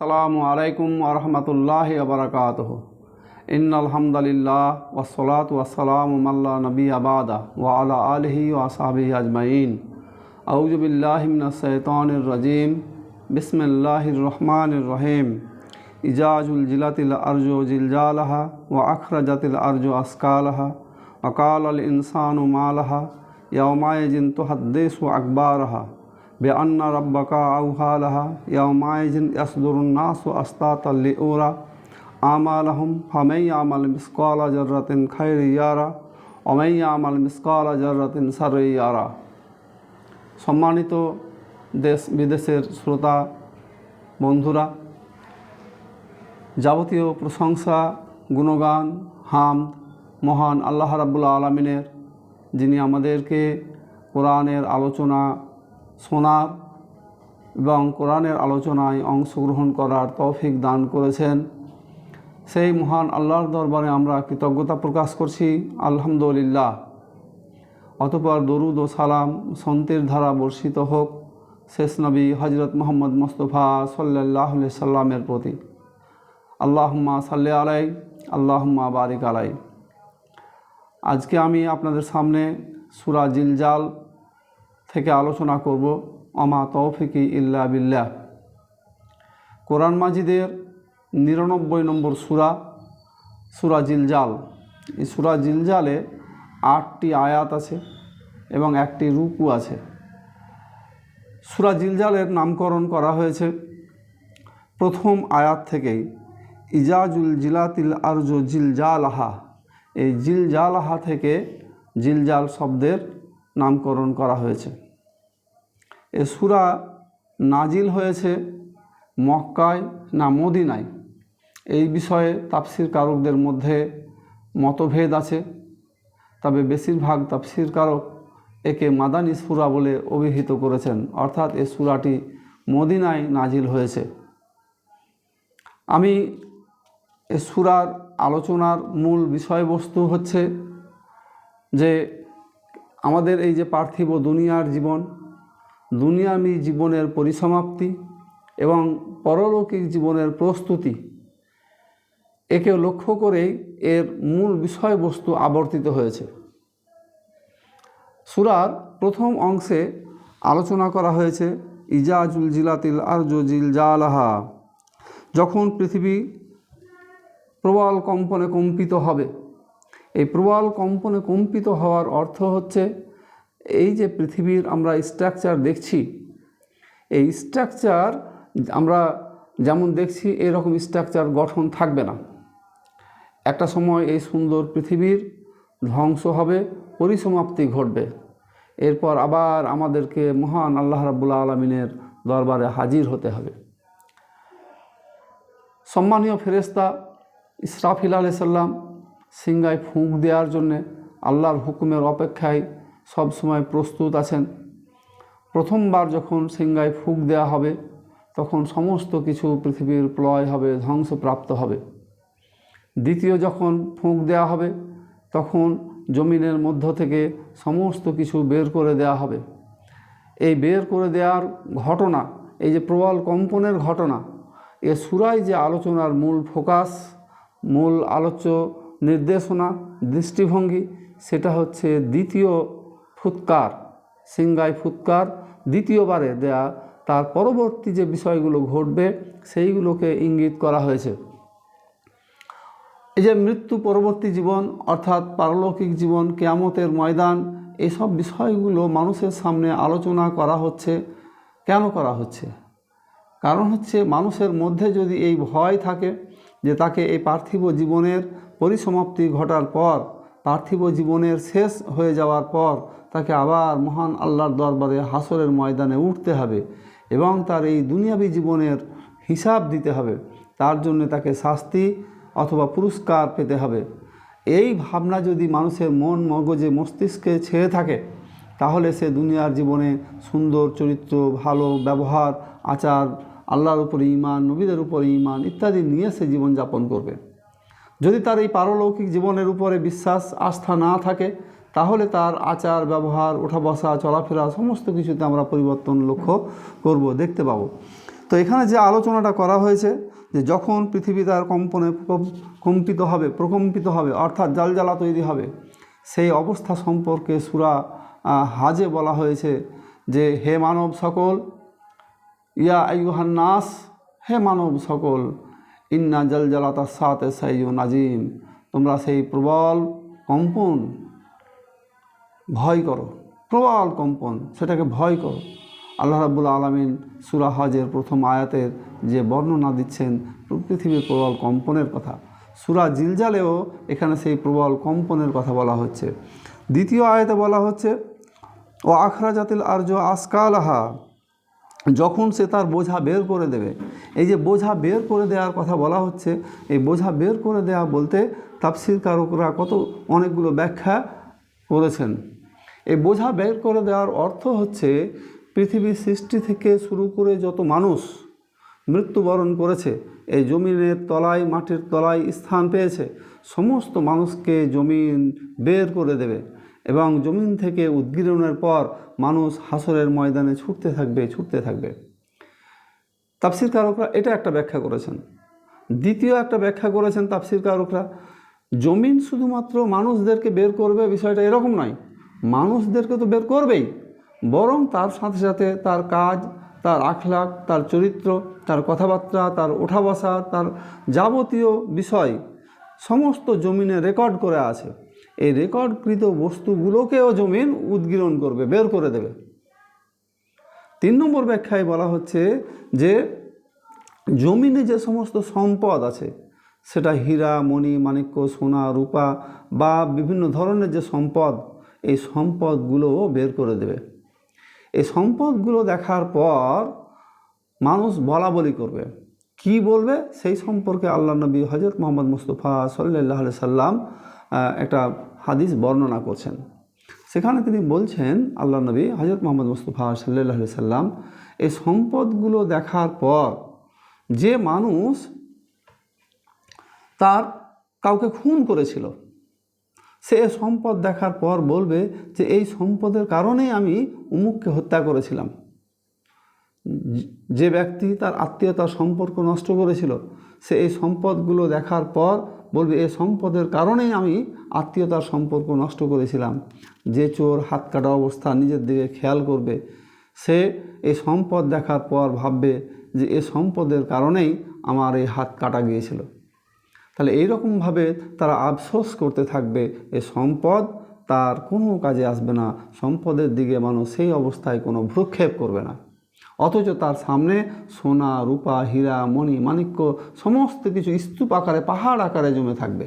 সালামু আলাইকুম আরহামতুল্লাহ আবরকাত ইন আলহামদুলিল্লাহ ওসলাত ওয়াসালাম মাল্লা নবী আবাদা ওয়ালা আলহি ওয়াসাবি আজমাইন আউজবিল্লাহিমসৈতানরজিম বিসমিল্লাহির রহমান রহিম ইজাজুল জিলাতিল আরজো জিলজালাহা ও আখরাজাতিল আরজো আসকালাহা ওকাল আল ইনসানু মালাহা ইয়মায় জিন তোহাদ্দেশ ও আকবারহা বে আন্না রব্বাকা আউহালাহা ইয়ামাইজিন ইয়াসদুরুন্নাস আস্তাতাল্লি ওরা আমালহম ফামাই আমাল মিসকালা জর্রাতিন খাইর ইয়ারা অমাই আমাল মিসকালা জর্রাতিন সারে ইয়ারা। সম্মানিত দেশ বিদেশের শ্রোতা বন্ধুরা, যাবতীয় প্রশংসা, গুণগান, হাম মহান আল্লাহ রাবুল্লা আলমিনের, যিনি আমাদেরকে কোরআনের আলোচনা শোনার এবং কোরআনের আলোচনায় অংশগ্রহণ করার তৌফিক দান করেছেন। সেই মহান আল্লাহর দরবারে আমরা কৃতজ্ঞতা প্রকাশ করছি। আলহামদুলিল্লাহ। অতপর দরুদ ও সালাম সন্তের ধারা বর্ষিত হোক, শেষ নবী হজরত মোহাম্মদ মোস্তফা সাল্লাহ সাল্লামের প্রতি। আল্লাহম্মা সাল্লে আলাই আল্লাহম্মা বারিক আলাই আজকে আমি আপনাদের সামনে সুরা জিলজাল থেকে আলোচনা করব, অমা তৌফিকি ইল্লা বিল্লাহ। কোরআন মাজিদের নিরানব্বই নম্বর সুরা সুরা জিলজাল। এই সুরা জিলজালে আটটি আয়াত আছে এবং একটি রুকু আছে। সুরা জিলজালের নামকরণ করা হয়েছে প্রথম আয়াত থেকেই, ইজাজুল জিলাতিল আরজ জিলজালাহা। এই জিলজালাহা থেকে জিলজাল শব্দের নামকরণ করা হয়েছে। এ সুরা নাজিল হয়েছে মক্কায় না মদিনায়? এই বিষয়ে তাফসির কারকদের মধ্যে মতভেদ আছে। তবে বেশিরভাগ তাফসির কারক একে মাদানী সুরা বলে অভিহিত করেছেন। অর্থাৎ এ সুরাটি মদিনায় নাজিল হয়েছে। আমি এ সুরার আলোচনার মূল বিষয়বস্তু হচ্ছে যে আমাদের এই যে পার্থিব দুনিয়ার জীবন দুনিয়ামী জীবনের পরিসমাপ্তি এবং পরলৌকিক জীবনের প্রস্তুতি। একে লক্ষ্য করেই এর মূল বিষয়বস্তু আবর্তিত হয়েছে। সুরার প্রথম অংশে আলোচনা করা হয়েছে, ইজাজুল জিলাতিল আরজ জিল জালাহা, যখন পৃথিবী প্রবল কম্পনে কম্পিত হবে। এই প্রবল কম্পনে কম্পিত হওয়ার অর্থ হচ্ছে এই যে পৃথিবীর আমরা স্ট্রাকচার দেখছি, এই স্ট্রাকচার আমরা যেমন দেখছি, এরকম স্ট্রাকচার গঠন থাকবে না। একটা সময় এই সুন্দর পৃথিবীর ধ্বংস হবে, পরিসমাপ্তি ঘটবে। এরপর আবার আমাদেরকে মহান আল্লাহ রাবুল্লা আলমিনের দরবারে হাজির হতে হবে। সম্মানীয় ফেরেস্তা ইসরাফিল আলাইসাল্লাম সিংগায় ফুঁক দেওয়ার জন্যে আল্লাহর হুকুমের অপেক্ষায় সব সময় প্রস্তুত আছেন। প্রথমবার যখন সিংগায় ফুঁক দেওয়া হবে, তখন সমস্ত কিছু পৃথিবীর প্লয় হবে, ধ্বংসপ্রাপ্ত হবে। দ্বিতীয় যখন ফুঁক দেওয়া হবে, তখন জমিনের মধ্য থেকে সমস্ত কিছু বের করে দেওয়া হবে। এই বের করে দেওয়ার ঘটনা, এই যে প্রবল কম্পনের ঘটনা, এ সুরাই যে আলোচনার মূল ফোকাস, মূল আলোচ্য নির্দেশনা, দৃষ্টিভঙ্গি, সেটা হচ্ছে দ্বিতীয় ফুৎকার, সিংগাই ফুৎকার, দ্বিতীয়বারে দেয়া, তার পরবর্তী যে বিষয়গুলো ঘটবে, সেইগুলোকে ইঙ্গিত করা হয়েছে। এই যে মৃত্যু পরবর্তী জীবন, অর্থাৎ পারলৌকিক জীবন, কেয়ামতের ময়দান এইসব বিষয়গুলো মানুষের সামনে আলোচনা করা হচ্ছে। কেন করা হচ্ছে? কারণ হচ্ছে মানুষের মধ্যে যদি এই ভয় থাকে যে তাকে এই পার্থিব জীবনের পরিসমাপ্তি ঘটার পর, পার্থিব জীবনের শেষ হয়ে যাওয়ার পর তাকে আবার মহান আল্লাহর দরবারে হাসরের ময়দানে উঠতে হবে এবং তার এই দুনিয়াবী জীবনের হিসাব দিতে হবে। তার জন্য তাকে শাস্তি অথবা পুরস্কার পেতে হবে। এই ভাবনা যদি মানুষের মন মগজে মস্তিষ্কে ছেয়ে থাকে, তাহলে সে দুনিয়ার জীবনে সুন্দর, চরিত্র, ভালো ব্যবহার, আচার, আল্লাহর উপরে ইমান নবীদের উপরে ইমান ইত্যাদি নিয়ে সে জীবনযাপন করবে। যদি তার এই পারলৌকিক জীবনের উপরে বিশ্বাস, আস্থা না থাকে তাহলে তার আচার, ব্যবহার ওঠা বসা চলাফেরা সমস্ত কিছুতে আমরা পরিবর্তন লক্ষ্য করব, দেখতে পাবো। তো এখানে যে আলোচনাটা করা হয়েছে যে যখন পৃথিবী তার কম্পনে কম- কম্পিত হবে, প্রকম্পিত হবে, অর্থাৎ জালজালা তৈরি হবে, সেই অবস্থা সম্পর্কে সুরা হাজে বলা হয়েছে যে, হে মানব সকল, ইয়া আইয়ুহান নাস, হে মানব সকল, ইন্না জলজালাতা সাতে সাইয়ু নাজিম তোমরা সেই প্রবল কম্পন ভয় করো, প্রবল কম্পন, সেটাকে ভয় করো। আল্লাহ রাবুল আলমিন সুরা হজের প্রথম আয়াতের যে বর্ণনা দিচ্ছেন, পৃথিবীর প্রবল কম্পনের কথা। সুরা জিলজালেও এখানে সেই প্রবল কম্পনের কথা বলা হচ্ছে। দ্বিতীয় আয়াতে বলা হচ্ছে, ও আখরাজাতিল আর্য আসকালাহা যখন সে তার বোঝা বের করে দেবে। এই যে বোঝা বের করে দেওয়ার কথা বলা হচ্ছে, এই বোঝা বের করে দেওয়া বলতে তাফসির কারকরা কত, অনেকগুলো ব্যাখ্যা করেছেন। এই বোঝা বের করে দেওয়ার অর্থ হচ্ছে পৃথিবীর সৃষ্টি থেকে শুরু করে যত মানুষ মৃত্যুবরণ করেছে, এই জমিনের তলায়, মাটির তলায় স্থান পেয়েছে, সমস্ত মানুষকে জমিন বের করে দেবে এবং জমিন থেকে উদ্গীরণের পর মানুষ হাসরের ময়দানে ছুটতে থাকবে ছুটতে থাকবে। তাফসির কারকরা এটা একটা ব্যাখ্যা করেছেন। দ্বিতীয় একটা ব্যাখ্যা করেছেন তাফসির কারকরা, জমিন শুধুমাত্র মানুষদেরকে বের করবে বিষয়টা এরকম নয়। মানুষদেরকে তো বের করবেই, বরং তার সাথে সাথে তার কাজ, তার আখলাক তার চরিত্র, তার কথাবার্তা, তার ওঠা বসা তার যাবতীয় বিষয় সমস্ত জমিনে রেকর্ড করে আছে। এই রেকর্ডকৃত বস্তুগুলোকেও জমিন উদ্গীরণ করবে, বের করে দেবে। তিন নম্বর ব্যাখ্যায় বলা হচ্ছে যে, জমিনে যে সমস্ত সম্পদ আছে, সেটা হীরা, মণি, মাণিক্য, সোনা, রূপা বা বিভিন্ন ধরনের যে সম্পদ এই সম্পদগুলোও বের করে দেবে। এই সম্পদগুলো দেখার পর মানুষ বলা বলি করবে। কি বলবে? সেই সম্পর্কে আল্লাহ নবী হজরত মোহাম্মদ মুস্তফা সাল্লাহ সাল্লাম একটা হাদিস বর্ণনা করছেন। সেখানে তিনি বলছেন, আল্লাহ নবী হজরত মোহাম্মদ মুস্তফা সাল্লাহ সাল্লাম, এই সম্পদগুলো দেখার পর যে মানুষ তার কাউকে খুন করেছিল সে সম্পদ দেখার পর বলবে যে এই সম্পদের কারণেই আমি উমুককে হত্যা করেছিলাম। যে ব্যক্তি তার আত্মীয়তার সম্পর্ক নষ্ট করেছিল, সে এই সম্পদগুলো দেখার পর বলবে এই সম্পদের কারণেই আমি আত্মীয়তার সম্পর্ক নষ্ট করেছিলাম। যে চোর হাত কাটা অবস্থা নিজের দিকে খেয়াল করবে, সে এই সম্পদ দেখার পর ভাববে যে এ সম্পদের কারণেই আমার এই হাত কাটা গিয়েছিল। তাহলে এইরকমভাবে তারা আফসোস করতে থাকবে, এ সম্পদ তার কোনো কাজে আসবে না, সম্পদের দিকে মানুষ সেই অবস্থায় কোনো ভ্রুক্ষেপ করবে না। অথচ তার সামনে সোনা, রূপা, হীরা, মণি, মাণিক্য সমস্ত কিছু স্তূপ আকারে, পাহাড় আকারে জমে থাকবে।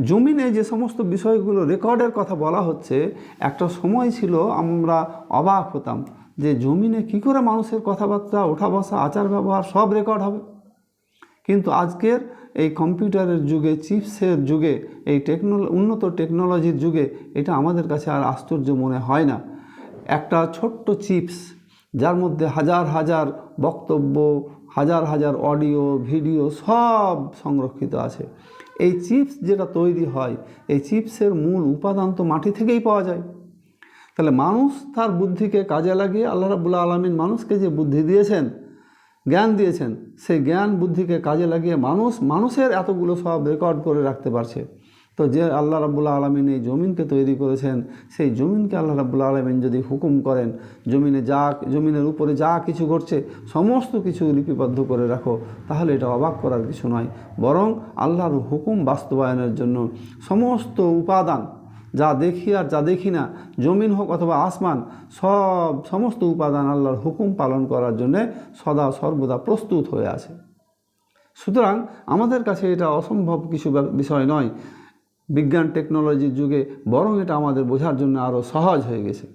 জমিনে যে সমস্ত বিষয়গুলো রেকর্ডের কথা বলা হচ্ছে, একটা সময় ছিল আমরা অবাক হতাম যে জমিনে কি করে মানুষের কথাবার্তা ওঠা বসা আচার ব্যবহার সব রেকর্ড হবে। কিন্তু আজকের এই কম্পিউটারের যুগে, চিপসের যুগে, এই টেকনোল উন্নত টেকনোলজির যুগে এটা আমাদের কাছে আর আশ্চর্য মনে হয় না। একটা ছোট্ট চিপস, যার মধ্যে হাজার হাজার বক্তব্য, হাজার হাজার অডিও, ভিডিও সব সংরক্ষিত আছে। এই চিপস যেটা তৈরি হয়, এই চিপসের মূল উপাদান তো মাটি থেকেই পাওয়া যায়। তাহলে মানুষ তার বুদ্ধিকে কাজে লাগিয়ে আল্লাহ রাবুল্লাহ আলমিন মানুষকে যে বুদ্ধি দিয়েছেন জ্ঞান দিয়েছেন। সেই জ্ঞান বুদ্ধিকে কাজে লাগিয়ে মানুষ, মানুষের এতগুলো সব রেকর্ড করে রাখতে পারছে। তো যে আল্লাহ রাবুল্লাহ আলমিন এই জমিনকে তৈরি করেছেন, সেই জমিনকে আল্লাহ রাবুল্লাহ আলমিন যদি হুকুম করেন, জমিনে যা, জমিনের উপরে যা কিছু ঘটছে, সমস্ত কিছু লিপিবদ্ধ করে রাখো, তাহলে এটা অবাক করার কিছু নয়। বরং আল্লাহর হুকুম বাস্তবায়নের জন্য সমস্ত উপাদান যা দেখি আর যা দেখি না, জমিন হোক অথবা আসমান, সব, সমস্ত উপাদান আল্লাহর হুকুম পালন করার জন্যে সদা সর্বদা প্রস্তুত হয়ে আছে। সুতরাং আমাদের কাছে এটা অসম্ভব কিছু বিষয় নয়। বিজ্ঞান, টেকনোলজির যুগে বরং এটা আমাদের বোঝার জন্য আরও সহজ হয়ে গেছে।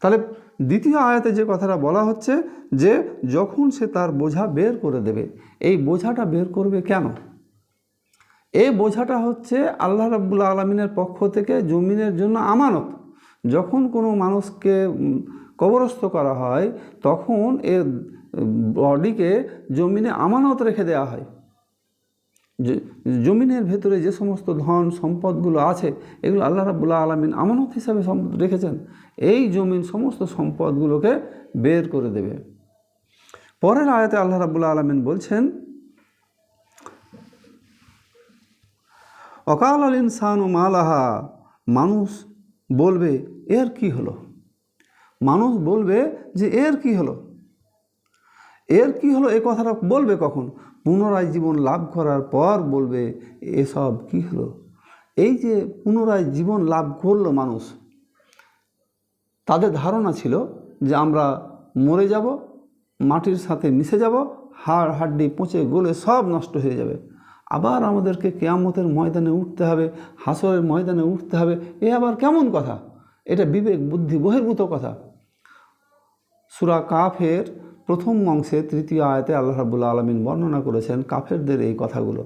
তাহলে দ্বিতীয় আয়াতে যে কথাটা বলা হচ্ছে যে, যখন সে তার বোঝা বের করে দেবে, এই বোঝাটা বের করবে কেন? এই বোঝাটা হচ্ছে আল্লাহ রাব্বুল আলমিনের পক্ষ থেকে জমিনের জন্য আমানত। যখন কোনো মানুষকে কবরস্থ করা হয়, তখন এর বডিকে জমিনে আমানত রেখে দেওয়া হয়। জমিনের ভেতরে যে সমস্ত ধন, সম্পদগুলো আছে, এগুলো আল্লাহ রাবুল্লাহ আলমিন আমানত হিসাবে রেখেছেন। এই জমিন সমস্ত সম্পদগুলোকে বের করে দেবে। পরের আয়াতে আল্লাহ রাবুল্লাহ আলমিন বলছেন অকাল আল ইনসান ও মালাহা। মানুষ বলবে, এর কি হলো? মানুষ বলবে যে, এর কি হলো? এর কি হলো? এ কথাটা বলবে কখন? পুনরায় জীবন লাভ করার পর বলবে, এসব কি হলো? এই যে পুনরায় জীবন লাভ করল মানুষ, তাদের ধারণা ছিল যে, আমরা মরে যাব, মাটির সাথে মিশে যাব, হাড় হাড্ডি পচে গলে সব নষ্ট হয়ে যাবে। আবার আমাদেরকে কেয়ামতের ময়দানে উঠতে হবে, হাসরের ময়দানে উঠতে হবে, এ আবার কেমন কথা? এটা বিবেক, বুদ্ধি, বহির্ভূত কথা। সুরা কাফের প্রথম অংশে তৃতীয় আয়াতে আল্লাহ রাবুল্লা আলমিন বর্ণনা করেছেন কাফেরদের এই কথাগুলো।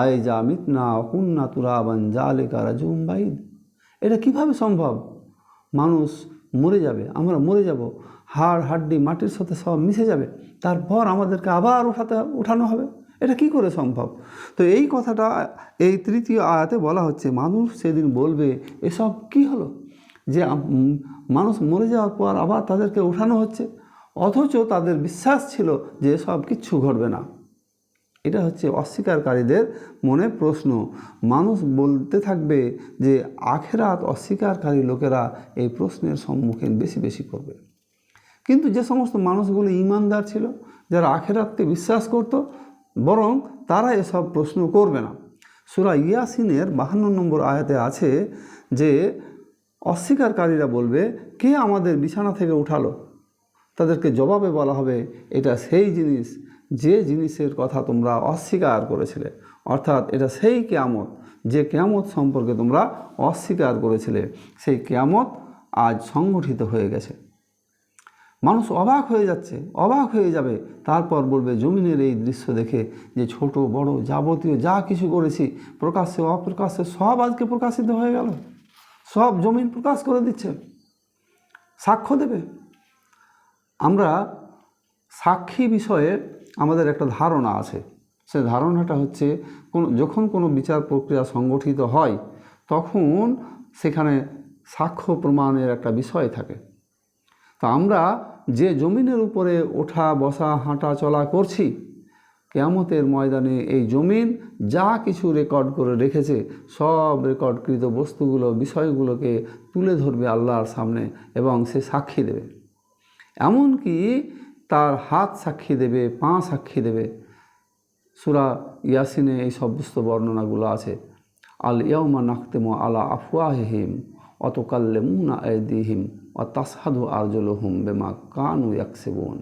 আয় যা মিতনা অকুন্না তুরাবান জালেকা রাজুম বাইদ। এটা কীভাবে সম্ভব? মানুষ মরে যাবে, আমরা মরে যাব, হাড় হাড্ডি মাটির সাথে সব মিশে যাবে, তারপর আমাদেরকে আবার উঠাতে উঠানো হবে। এটা কি করে সম্ভব? তো এই কথাটা, এই তৃতীয় আয়াতে বলা হচ্ছে, মানুষ সেদিন বলবে, এসব কি হলো? যে মানুষ মরে যাওয়ার পর আবার তাদেরকে উঠানো হচ্ছে, অথচ তাদের বিশ্বাস ছিল যে এসব কিচ্ছু ঘটবে না। এটা হচ্ছে অস্বীকারীদের মনে প্রশ্ন। মানুষ বলতে থাকবে যে আখেরাত অস্বীকারী লোকেরা এই প্রশ্নের সম্মুখীন বেশি বেশি করবে। কিন্তু যে সমস্ত মানুষগুলো ইমানদার ছিল, যারা আখেরাতকে বিশ্বাস করত বরং তারা এসব প্রশ্ন করবে না। সুরা ইয়াসিনের বাহান্ন নম্বর আয়াতে আছে যে, অস্বীকারীরা বলবে, কে আমাদের বিছানা থেকে উঠালো? তাদেরকে জবাবে বলা হবে, এটা সেই জিনিস, যে জিনিসের কথা তোমরা অস্বীকার করেছিলে। অর্থাৎ এটা সেই কেয়ামত, যে কেয়ামত সম্পর্কে তোমরা অস্বীকার করেছিলে। সেই কেয়ামত আজ সংগঠিত হয়ে গেছে। মানুষ অবাক হয়ে যাচ্ছে, অবাক হয়ে যাবে। তারপর বলবে, জমিনের এই দৃশ্য দেখে যে ছোট, বড়, যাবতীয় যা কিছু করেছি, প্রকাশ্যে, অপ্রকাশ্যে, সব আজকে প্রকাশিত হয়ে গেল। সব জমিন প্রকাশ করে দিচ্ছে। সাক্ষ্য দেবে। আমরা সাক্ষী বিষয়ে আমাদের একটা ধারণা আছে। সে ধারণাটা হচ্ছে, কোন, যখন কোনো বিচার প্রক্রিয়া সংগঠিত হয়, তখন সেখানে সাক্ষ্য প্রমাণের একটা বিষয় থাকে। তা আমরা যে জমিনের উপরে ওঠা, বসা, হাঁটা, চলা করছি, কেয়ামতের ময়দানে এই জমিন যা কিছু রেকর্ড করে রেখেছে, সব রেকর্ডকৃত বস্তুগুলো, বিষয়গুলোকে তুলে ধরবে আল্লাহর সামনে এবং সে সাক্ষী দেবে। এমনকি তার হাত সাক্ষী দেবে, পা সাক্ষী দেবে। সুরা ইয়াসিনে এই সমস্ত বর্ণনাগুলো আছে। আল ইয়মা নাখতেম আলা আফওয়াহিম অতকাল্লে মুনা এদিহিম ও তাসাদু আরজলহুম বেমা কানু ইয়াকসেবন।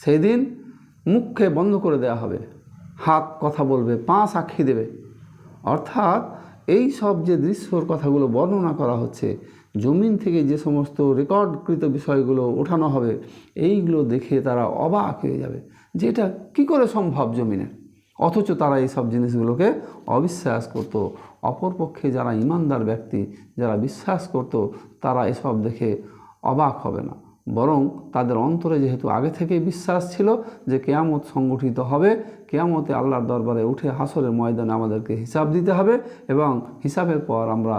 সেই দিন মুখকে বন্ধ করে দেওয়া হবে, হাত কথা বলবে, পা সাক্ষী দেবে। অর্থাৎ এই সব যে দৃশ্যর কথাগুলো বর্ণনা করা হচ্ছে, জমিন থেকে যে সমস্ত রেকর্ডকৃত বিষয়গুলো ওঠানো হবে, এইগুলো দেখে তারা অবাক হয়ে যাবে যে এটা কী করে সম্ভব জমিনে? অথচ তারা এই সব জিনিসগুলোকে অবিশ্বাস করত অপরপক্ষে যারা ইমানদার ব্যক্তি, যারা বিশ্বাস করত, তারা এসব দেখে অবাক হবে না। বরং তাদের অন্তরে যেহেতু আগে থেকেই বিশ্বাস ছিল যে কেয়ামত সংগঠিত হবে, কেয়ামতে আল্লাহর দরবারে উঠে হাসরের ময়দানে আমাদেরকে হিসাব দিতে হবে এবং হিসাবের পর আমরা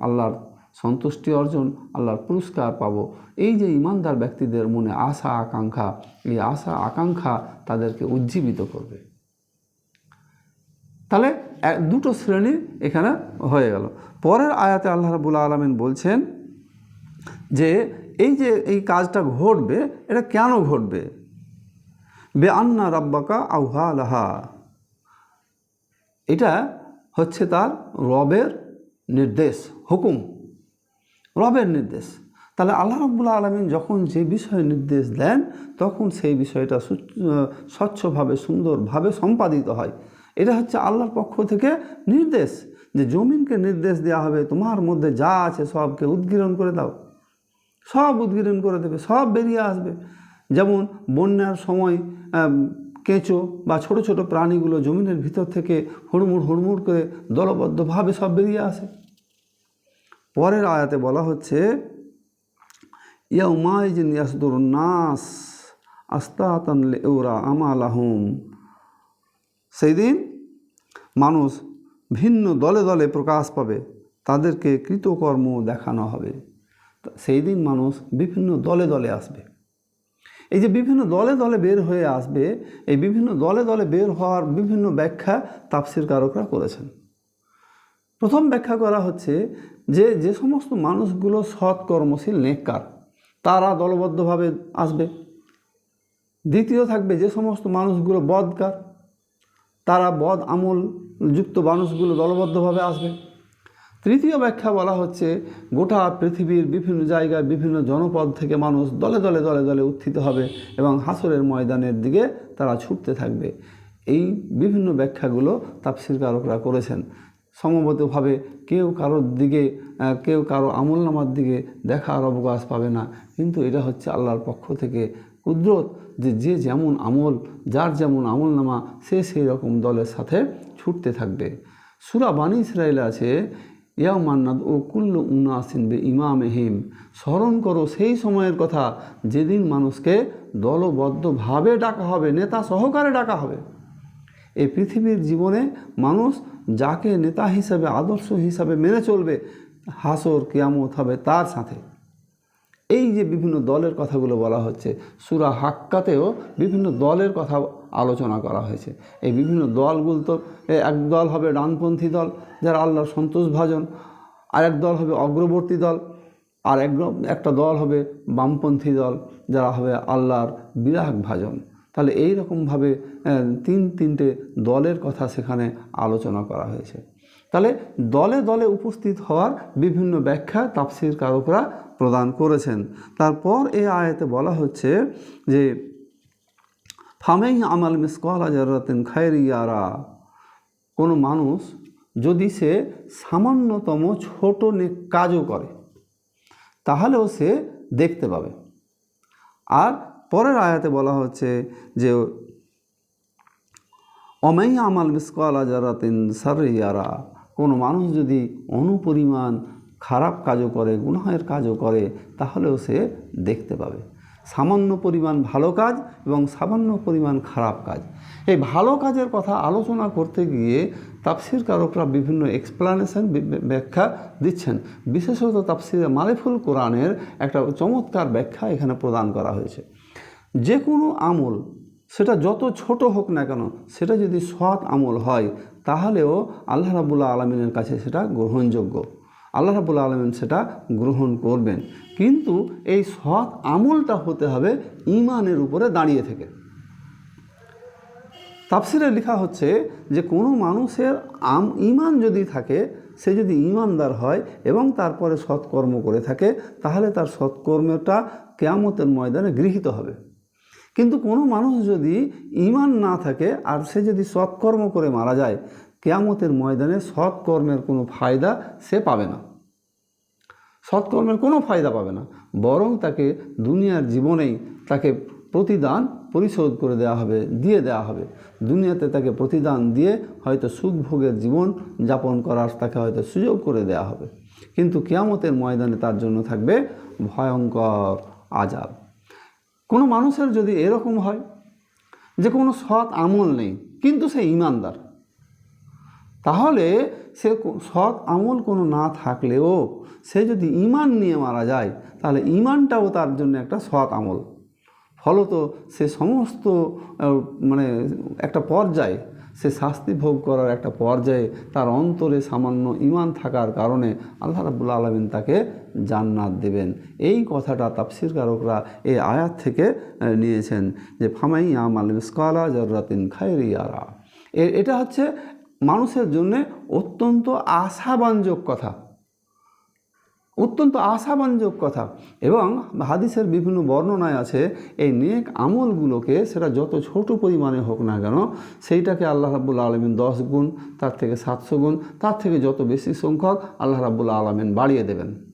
আল্লাহর সন্তুষ্টি অর্জন, আল্লাহর পুরস্কার পাবো। এই যে ইমানদার ব্যক্তিদের মনে আশা, আকাঙ্ক্ষা, এই আশা, আকাঙ্ক্ষা তাদেরকে উজ্জীবিত করবে। তাহলে দুটো শ্রেণি এখানে হয়ে গেল। পরের আয়াতে আল্লাহ রাবুল আলমিন বলছেন যে, এই যে, এই কাজটা ঘটবে, এটা কেন ঘটবে? বে আন্না রাব্বাকা আউহা লাহা। এটা হচ্ছে তার রবের নির্দেশ, হুকুম। রবের নির্দেশ। তাহলে আল্লাহ রাব্বুল আলমিন যখন যে বিষয়ে নির্দেশ দেন, তখন সেই বিষয়টা স্বচ্ছভাবে, সুন্দরভাবে সম্পাদিত হয়। এটা হচ্ছে আল্লাহর পক্ষ থেকে নির্দেশ যে জমিনকে নির্দেশ দেওয়া হবে, তোমার মধ্যে যা আছে সবকে উদ্গীরণ করে দাও। সব উদ্গীরণ করে দেবে, সব বেরিয়ে আসবে। যেমন বন্যার সময় কেঁচো বা ছোট ছোট প্রাণীগুলো জমিনের ভিতর থেকে হুড়মুড় হুড়মুড় করে দলবদ্ধভাবে সব বেরিয়ে আসে। পরের আয়াতে বলা হচ্ছে, ইয়াউমাইজিন ইয়াসদুর নাস আস্তাতান লেউরা আমালাহুম। সেই দিন মানুষ ভিন্ন দলে দলে প্রকাশ পাবে, তাদেরকে কৃতকর্ম দেখানো হবে। সেই দিন মানুষ বিভিন্ন দলে দলে আসবে। এই যে বিভিন্ন দলে দলে বের হয়ে আসবে, এই বিভিন্ন দলে দলে বের হওয়ার বিভিন্ন ব্যাখ্যা তাফসির কারকরা করেছেন। প্রথম ব্যাখ্যা করা হচ্ছে যে যে সমস্ত মানুষগুলো সৎ কর্মশীল, নেককার, তারা দলবদ্ধভাবে আসবে। দ্বিতীয় থাকবে যে সমস্ত মানুষগুলো বদকার তারা বদ আমল যুক্ত মানুষগুলো দলবদ্ধভাবে আসবে। তৃতীয় ব্যাখ্যা বলা হচ্ছে, গোটা পৃথিবীর বিভিন্ন জায়গায় বিভিন্ন জনপদ থেকে মানুষ দলে দলে দলে দলে উত্থিত হবে এবং হাসরের ময়দানের দিকে তারা ছুটতে থাকবে। এই বিভিন্ন ব্যাখ্যাগুলো তাফসিরকারকরা করেছেন। সমবতভাবে কেউ কারোর দিকে কেউ কারও আমল নামার দিকে দেখার অবকাশ পাবে না। কিন্তু এটা হচ্ছে আল্লাহর পক্ষ থেকে কুদরত যে যে যেমন আমল, যার যেমন আমল নামা সে সেই রকম দলের সাথে ছুটতে থাকবে। সুরা বানী ইসরায়েল আছে ইয়া মান্নাদ ও কুল্লু উনাসিন বে ইমামহিম স্মরণ করো সেই সময়ের কথা, যেদিন মানুষকে দলবদ্ধভাবে ডাকা হবে, নেতা সহকারে ডাকা হবে। এই পৃথিবীর জীবনে মানুষ যাকে নেতা হিসাবে, আদর্শ হিসাবে মেনে চলবে, হাসর কেয়ামত হবে তার সাথে। এই যে বিভিন্ন দলের কথাগুলো বলা হচ্ছে, সুরা হাক্কাতেও বিভিন্ন দলের কথা আলোচনা করা হয়েছে। এই বিভিন্ন দলগুলো তো এক দল হবে ডানপন্থী দল, যারা আল্লাহর সন্তোষভাজন, আর এক দল হবে অগ্রবর্তী দল, আর এক একটা দল হবে বামপন্থী দল, যারা হবে আল্লাহর বিরাগ ভাজন তাহলে এই রকমভাবে তিন তিনটে দলের কথা সেখানে আলোচনা করা হয়েছে। তাহলে দলে দলে উপস্থিত হওয়ার বিভিন্ন ব্যাখ্যা, তাফসির কারকরা প্রদান করেছেন। তারপর এই আয়াতে বলা হচ্ছে যে ফামেই আমাল মিসকলা জারাতিন খায়রিয়ারা কোনো মানুষ যদি সে সামান্যতম ছোট নে কাজও করে, তাহলেও সে দেখতে পাবে। আর পরের আয়াতে বলা হচ্ছে যে অমাই আমাল মিসকলা জারাতিন সারিয়ারা কোনো মানুষ যদি অনুপরিমাণ খারাপ কাজও করে, গুনাহের কাজও করে, তাহলেও সে দেখতে পাবে। সামান্য পরিমাণ ভালো কাজ এবং সামান্য পরিমাণ খারাপ কাজ। এই ভালো কাজের কথা আলোচনা করতে গিয়ে তাফসির কারকরা বিভিন্ন এক্সপ্লানেশন ব্যাখ্যা দিচ্ছেন। বিশেষত তাফসিরে মালেফুল কোরআনের একটা চমৎকার ব্যাখ্যা এখানে প্রদান করা হয়েছে। যে কোনো আমল, সেটা যত ছোট হোক না কেন, সেটা যদি সৎ আমল হয়, তাহলেও আল্লাহ রাবুল্লাহ আলমিনের কাছে সেটা গ্রহণযোগ্য। আল্লাহ রাবুল্লাহ আলমিন সেটা গ্রহণ করবেন। কিন্তু এই সৎ আমলটা হতে হবে ইমানের উপরে দাঁড়িয়ে থেকে। তাফসিরে লেখা হচ্ছে যে, কোনো মানুষের আম ইমান যদি থাকে, সে যদি ইমানদার হয় এবং তারপরে সৎকর্ম করে থাকে, তাহলে তার সৎকর্মটা কেয়ামতের ময়দানে গৃহীত হবে। কিন্তু কোনো মানুষ যদি ইমান না থাকে, আর সে যদি সৎকর্ম করে মারা যায় কেয়ামতের ময়দানে সৎকর্মের কোনো ফায়দা সে পাবে না। সৎকর্মের কোনো ফায়দা পাবে না। বরং তাকে দুনিয়ার জীবনেই তাকে প্রতিদান পরিশোধ করে দেওয়া হবে, দিয়ে দেওয়া হবে। দুনিয়াতে তাকে প্রতিদান দিয়ে হয়তো সুখ ভোগের জীবন যাপন করার তাকে হয়তো সুযোগ করে দেওয়া হবে। কিন্তু কেয়ামতের ময়দানে তার জন্য থাকবে ভয়ঙ্কর আজাব কোনো মানুষের যদি এরকম হয় যে কোনো সৎ আমল নেই, কিন্তু সে ইমানদার তাহলে সে সৎ আমল কোনো না থাকলেও সে যদি ইমান নিয়ে মারা যায়, তাহলে ইমানটাও তার জন্য একটা সৎ আমল। ফলত সে সমস্ত মানে একটা পর্যায়ে সে শাস্তি ভোগ করার একটা পর্যায়ে তার অন্তরে সামান্য ইমান থাকার কারণে আল্লাহ রাবুল্লা আলমিন তাকে জান্নাত দেবেন। এই কথাটা তাফসিরকারকরা এই আয়াত থেকে নিয়েছেন যে ফামাই আমাল মিসকালা জর্রাতিন খায়রিয়ারা। এ- এটা হচ্ছে মানুষের জন্যে অত্যন্ত আশাবাঞ্জক কথা। অত্যন্ত আশাবাঞ্জক কথা। এবং হাদিসের বিভিন্ন বর্ণনায় আছে, এই নেক আমলগুলোকে সেটা যত ছোট পরিমাণে হোক না কেন, সেইটাকে আল্লাহ রাবুল আলমিন দশ গুণ, তার থেকে সাতশো গুণ, তার থেকে যত বেশি সংখ্যক আল্লাহ রাবুল্লা আলমিন বাড়িয়ে দেবেন।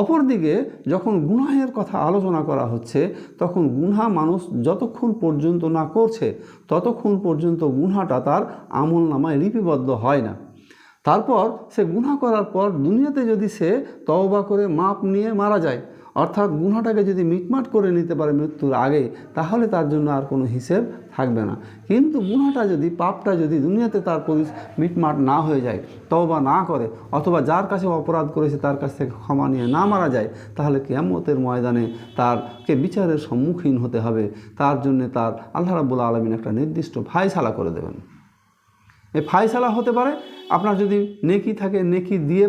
অপরদিকে, যখন গুনাহের কথা আলোচনা করা হচ্ছে, তখন গুনহা মানুষ যতক্ষণ পর্যন্ত না করছে, ততক্ষণ পর্যন্ত গুনহাটা তার আমল নামায় লিপিবদ্ধ হয় না। তারপর সে গুনাহ করার পর দুনিয়াতে যদি সে তওবা করে মাপ নিয়ে মারা যায় অর্থাৎ গুনাটাকে যদি মিটমাট করে নিতে পারে মৃত্যুর আগে, তাহলে তার জন্য আর কোনো হিসেব থাকবে না। কিন্তু গুনাটা যদি, পাপটা যদি দুনিয়াতে তার পরি মিটমাট না হয়ে যায় তবা না করে, অথবা যার কাছে অপরাধ করেছে তার কাছ থেকে ক্ষমা নিয়ে না মারা যায়, তাহলে কেয়ামতের ময়দানে তারকে বিচারের সম্মুখীন হতে হবে। তার জন্যে তার আল্লাহ রাবুল আলমিন একটা নির্দিষ্ট ফায়সালা করে দেবেন। এই ফায়সালা হতে পারে, আপনার যদি নেকি থাকে, নেকি দিয়ে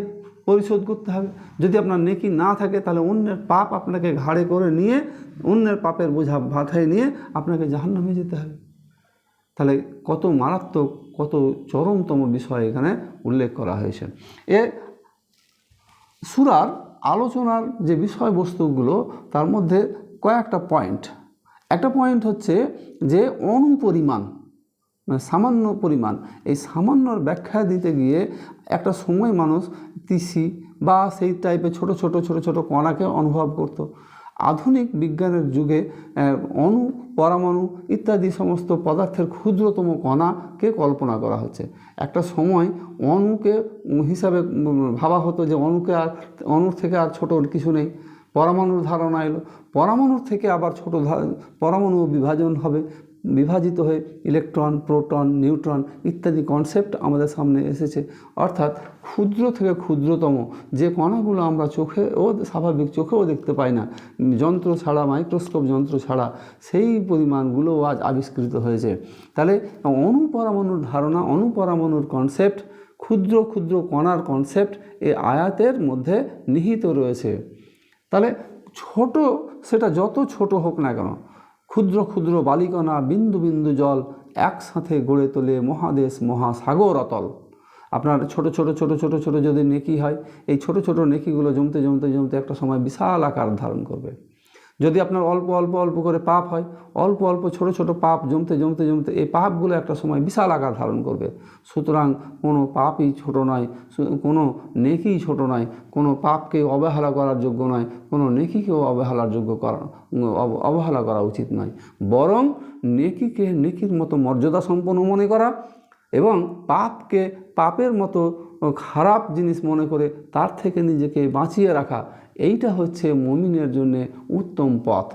পরিশোধ করতে হবে। যদি আপনার নেকি না থাকে, তাহলে অন্যের পাপ আপনাকে ঘাড়ে করে নিয়ে, অন্যের পাপের বোঝা মাথায় নিয়ে আপনাকে জাহান্নামে যেতে হবে। তাহলে কত মারাত্মক, কত চরমতম বিষয় এখানে উল্লেখ করা হয়েছে। এ সুরার আলোচনার যে বিষয়বস্তুগুলো, তার মধ্যে কয়েকটা পয়েন্ট একটা পয়েন্ট হচ্ছে যে অনুপরিমাণ সামান্য পরিমাণ, এই সামান্যর ব্যাখ্যা দিতে গিয়ে একটা সময় মানুষ তিসি বা সেই টাইপের ছোট ছোট ছোট ছোট কণাকে অনুভব করত। আধুনিক বিজ্ঞানের যুগে অণু, পরমাণু ইত্যাদি সমস্ত পদার্থের ক্ষুদ্রতম কণাকে কল্পনা করা হচ্ছে। একটা সময় অণুকে হিসাবে ভাবা হতো যে অণুকে আর, অণুর থেকে আর ছোট কিছু নেই। পরমাণুর ধারণা এলো। পরমাণুর থেকে আবার ছোট পরমাণু বিভাজন হবে। বিভাজিত হয়ে ইলেকট্রন, প্রোটন, নিউট্রন ইত্যাদি কনসেপ্ট আমাদের সামনে এসেছে। অর্থাৎ ক্ষুদ্র থেকে ক্ষুদ্রতম যে কণাগুলো আমরা চোখে ও স্বাভাবিক চোখেও দেখতে পাই না, যন্ত্র ছাড়া মাইক্রোস্কোপ যন্ত্র ছাড়া, সেই পরিমাণগুলো আজ আবিষ্কৃত হয়েছে। তাহলে অনুপরমাণুর ধারণা, অনুপরমাণুর কনসেপ্ট ক্ষুদ্র ক্ষুদ্র কণার কনসেপ্ট এই আয়াতের মধ্যে নিহিত রয়েছে। তাহলে ছোট, সেটা যত ছোট হোক না কেন ক্ষুদ্র ক্ষুদ্র বালিকণা বিন্দু বিন্দু জল একসাথে গড়ে তোলে মহাদেশ মহাসাগর অতল। আপনার ছোট ছোট ছোট ছোট ছোট যদি নেকি হয়, এই ছোট ছোট নেকিগুলো জমতে জমতে জমতে একটা সময় বিশাল আকার ধারণ করবে। যদি আপনার অল্প অল্প অল্প করে পাপ হয়, অল্প অল্প ছোট ছোট পাপ জমতে জমতে জমতে এই পাপগুলো একটা সময় বিশাল আকার ধারণ করবে। সুতরাং কোনো পাপই ছোট নয় কোনো নেকিই ছোট নয়, কোনো পাপকে অবহেলা করার যোগ্য নয়, কোনো নেকিকেও অবহেলার যোগ্য করা, অব- অবহেলা করা উচিত নয়। বরং নেকিকে নেকির মতো মর্যাদা সম্পন্ন মনে করা এবং পাপকে পাপের মতো খারাপ জিনিস মনে করে তার থেকে নিজেকে বাঁচিয়ে রাখা এইটা হচ্ছে মমিনের জন্যে উত্তম পথ।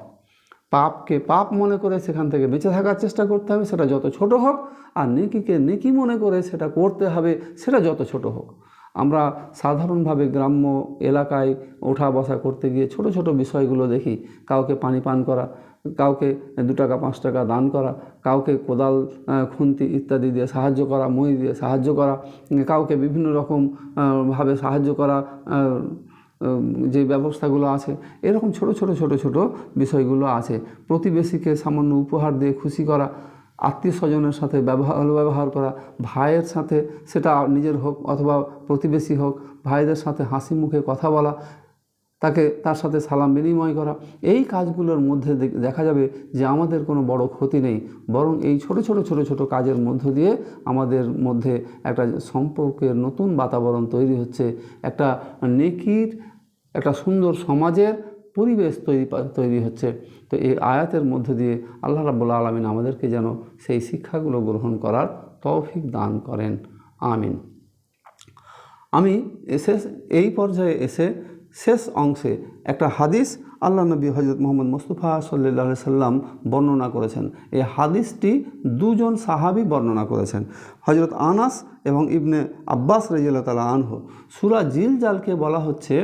পাপকে পাপ মনে করে সেখান থেকে বেঁচে থাকার চেষ্টা করতে হবে, সেটা যত ছোট হোক, আর নেকিকে নেকি মনে করে সেটা করতে হবে, সেটা যত ছোট হোক। আমরা সাধারণভাবে গ্রাম্য এলাকায় ওঠা বসা করতে গিয়ে ছোট ছোট বিষয়গুলো দেখি, কাউকে পানি পান করা, কাউকে দু টাকা, পাঁচ টাকা দান করা, কাউকে কোদাল খুন্তি ইত্যাদি দিয়ে সাহায্য করা, মই দিয়ে সাহায্য করা, কাউকে বিভিন্ন রকম ভাবে সাহায্য করা যে ব্যবস্থাগুলো আছে, এরকম ছোট ছোট ছোট ছোট বিষয়গুলো আছে। প্রতিবেশীকে সামান্য উপহার দিয়ে খুশি করা, আত্মীয় স্বজনের সাথে ব্যবহার ব্যবহার করা, ভাইয়ের সাথে সেটা নিজের হোক অথবা প্রতিবেশী হোক, ভাইদের সাথে হাসি মুখে কথা বলা, তাকে, তার সাথে সালাম বিনিময় করা, এই কাজগুলোর মধ্যে দেখা যাবে যে আমাদের কোনো বড় ক্ষতি নেই। বরং এই ছোট ছোট ছোট ছোট কাজের মধ্য দিয়ে আমাদের মধ্যে একটা সম্পর্কের নতুন বাতাবরণ তৈরি হচ্ছে। একটা নেকির একটা সুন্দর সমাজের পরিবেশ তৈরি তৈরি হচ্ছে। তো এই আয়াতের মধ্যে দিয়ে আল্লাহ রাবুল্লা আলমিন আমাদেরকে যেন সেই শিক্ষাগুলো গ্রহণ করার তৌফিক দান করেন। আমিন। আমি এসে, এই পর্যায়ে এসে শেষ অংশে একটা হাদিস আল্লাহ নবী হজরত মোহাম্মদ মুস্তফা সাল্লাহ সাল্লাম বর্ণনা করেছেন। এই হাদিসটি দুজন সাহাবি বর্ণনা করেছেন। হজরত আনাস এবং ইবনে আব্বাস রাজিয়াল্লাহ তালা আনহু। সুরা জিল জালকে বলা হচ্ছে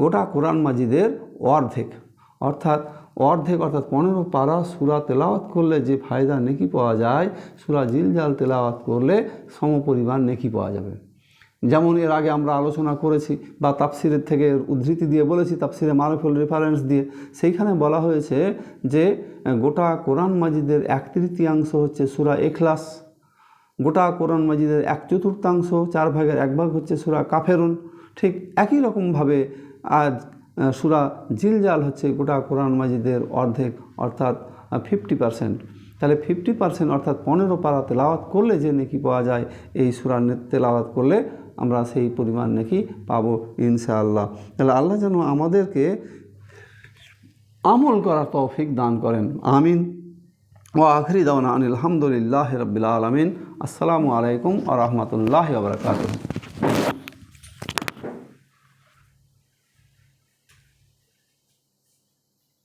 গোটা কোরআন মাজিদের অর্ধেক। অর্থাৎ অর্ধেক, অর্থাৎ পনেরো পারা সুরা তেলাওয়াত করলে যে ফায়দা নেকি পাওয়া যায়, সুরা জিলজাল তেলাওয়াত করলে সমপরিমাণ নেকি পাওয়া যাবে। যেমন এর আগে আমরা আলোচনা করেছি বা তাফসিরের থেকে উদ্ধৃতি দিয়ে বলেছি, তাফসিরে মারুফুল রেফারেন্স দিয়ে। সেইখানে বলা হয়েছে যে, গোটা কোরআন মাজিদের এক তৃতীয়াংশ হচ্ছে সুরা এখলাস, গোটা কোরআন মাজিদের এক চতুর্থাংশ, চার ভাগের এক ভাগ হচ্ছে সুরা কাফেরুন। ঠিক একই রকমভাবে আজ সুরা জিলজাল হচ্ছে গোটা কোরআন মাজিদের অর্ধেক, অর্থাৎ ফিফটি পারসেন্ট তাহলে ফিফটি পারসেন্ট অর্থাৎ পনেরো পারা তেলাওয়াত করলে যে নেকি পাওয়া যায়, এই সুরা নে- তেলাওয়াত করলে আমরা সেই পরিমাণ নেকি পাবো ইনশাআল্লাহ। তাহলে আল্লাহ যেন আমাদেরকে আমল করার তৌফিক দান করেন। আমিন। ও আখরি দাওনা আনিল আলহামদুলিল্লাহ রবিল আলমিন। আসসালামু আলাইকুম আ রহমতুল্লাহ